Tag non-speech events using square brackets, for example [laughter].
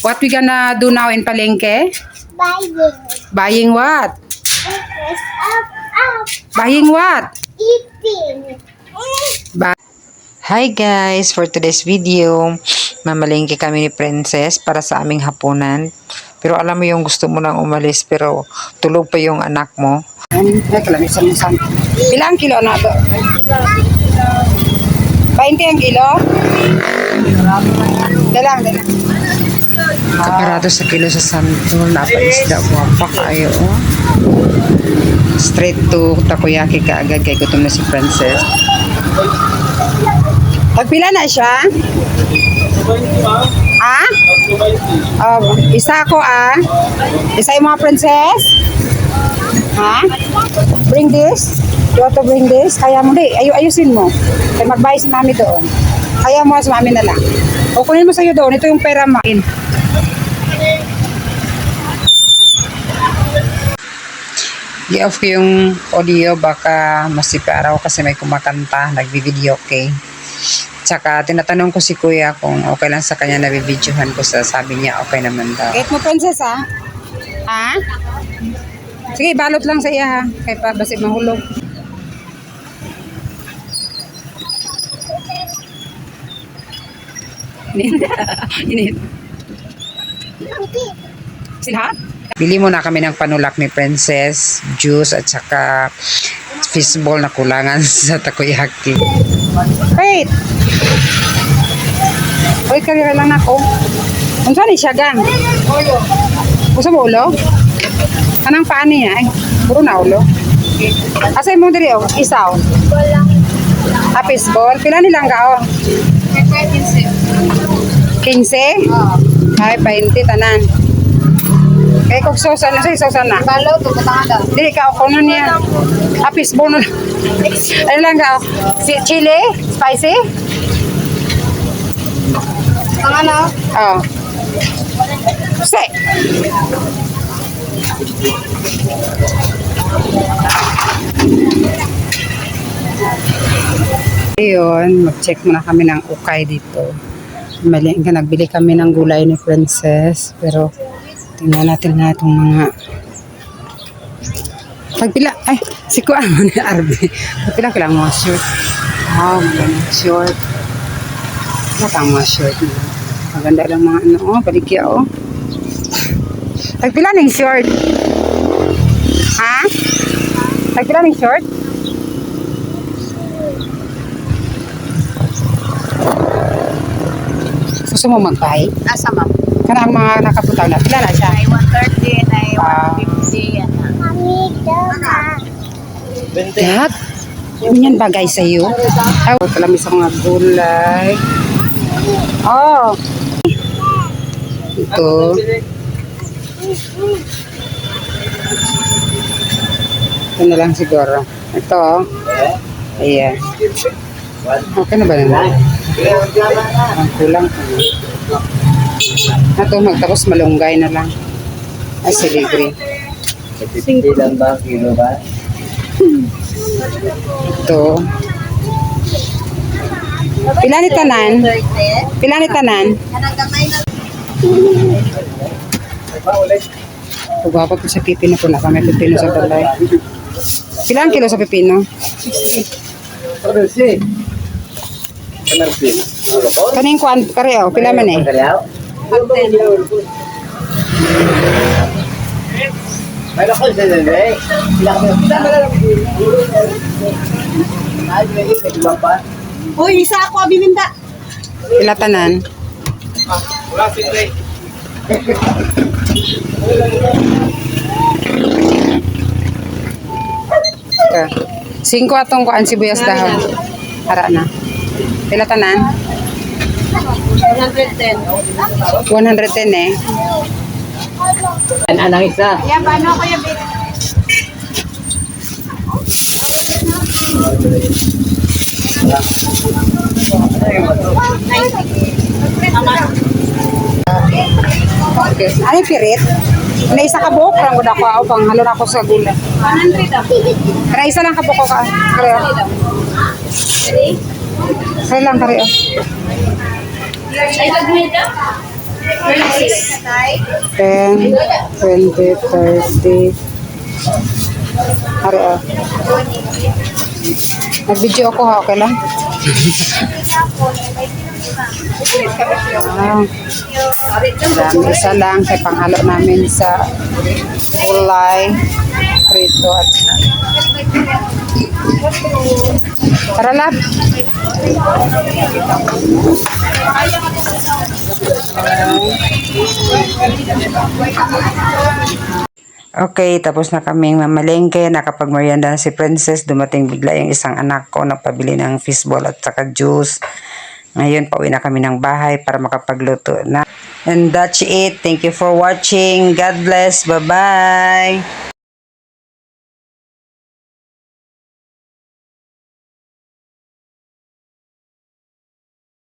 What we gonna do now in Palengke? Buying. Buying what? Up, up, Buying what? eating. Ba- Hi guys! For today's video, mamalingki kami ni Princess para sa aming hapunan. Pero alam mo yung gusto mo nang umalis pero tulog pa yung anak mo. Ilang kilo na to? 20 ang kilo? Dalang, dalang. Kaparado sa kilo sa Santol, napaisda guwapa kayo. Oh. Straight to takoyaki ka agad kay gutom na si Princess. Pagpila na siya? Ah? Oh, isa ko ah. Isa yung mga princess? Ha? Bring this? You want to bring this? Kaya mo di. Ayu ayusin mo. Kaya magbayad si mami doon. Kaya mo si mami na lang. O kunin mo sa'yo doon. Ito yung pera mo. I-off ko yung audio baka masipa araw kasi may kumakanta, nagbi-video okay. Tsaka tinatanong ko si kuya kung okay lang sa kanya na bibidyohan ko sa sabi niya okay naman daw. Gate mo princess ha? Ha? Sige, balot lang sa iya ha. Kaya pa basi mahulog. Init. Init. Sila? Bili muna kami ng panulak ni Princess, juice at saka fishball na kulangan [laughs] sa takoyaki. Wait! Wait, kaya lang ako. Kung saan siya gang? Gusto mo ulo? Anang paan niya? Ay, puro na ulo. Asay mo diri oh, isaw. Ah, fishball. Pila nilang gao? 15. 15? Ay, 20 tanan. Kaya kung sauce na, sige sauce na. Balo, tukutanga daw. Dili ka nun niya. Na lang. Ano lang ka? Si chili? Spicy? Ang ano? Oh. Say. Ayun, mag-check muna kami ng ukay dito. Mali ka, nagbili kami ng gulay ni Princess. Pero, tingnan natin na itong mga... Pagpila, ay, si Kuan mo ni Arby. Pagpila ko lang mga short. Wow, mga short. Nakang mga short na. Maganda lang mga ano, oh, baligya, oh. Pagpila ng short. Ha? Pagpila ng short? Gusto mo mag-buy? Nasa ma'am. Kana ang mga nakapunta na. Pila na siya? Ay 130, ay Ah. 150. Yan. Dad, yan bagay sa iyo. Ay, kalami sa mga gulay. Oh. Ito. Ito na lang siguro. Ito. oh. Ayan. Okay na ba na? Ang kulang pa na. Ito, magtapos malunggay na lang. Ay, siligri. Hindi lang ba kilo ba? Ito. Pila ni tanan? 30. Pila ni tanan? Na Pagwapa ko sa pipino ko na kami pipino sa balay. Pila ang kilo sa pipino? Ano si? Ano si? Kaning kuan kare oh, pila man eh. Kaliaw? May lakon sa nene. Ilang mo. Ay, may isa pa. Uy, isa ako biminda. Pila tanan? Wala si Ray. Ka. Singko atong kuan sibuyas dahon. Ara na. Pila tanan? 110. 110 eh. An anang isa. Yan, paano ko yung? Okay. Ano yung pirit? Na isa ka buhok lang gud ako aw pang halon ako sa gulay. 100 ah. Kaya isa lang ka buhok ka. Kare. Oh. Kare lang kare. oh. Ay, pag-mid ah. 10, 20, 30. Ari ah. Nag-video ako ha, okay lang? Ah, dami isa lang kay panghalo namin sa ulay, prito at. Tara lab. Okay, tapos na kaming mamalengke, nakapagmerienda na si Princess, dumating bigla yung isang anak ko, nagpabili ng fishball at saka juice. Ngayon, pauwi na kami ng bahay para makapagluto na. And that's it. Thank you for watching. God bless. Bye-bye.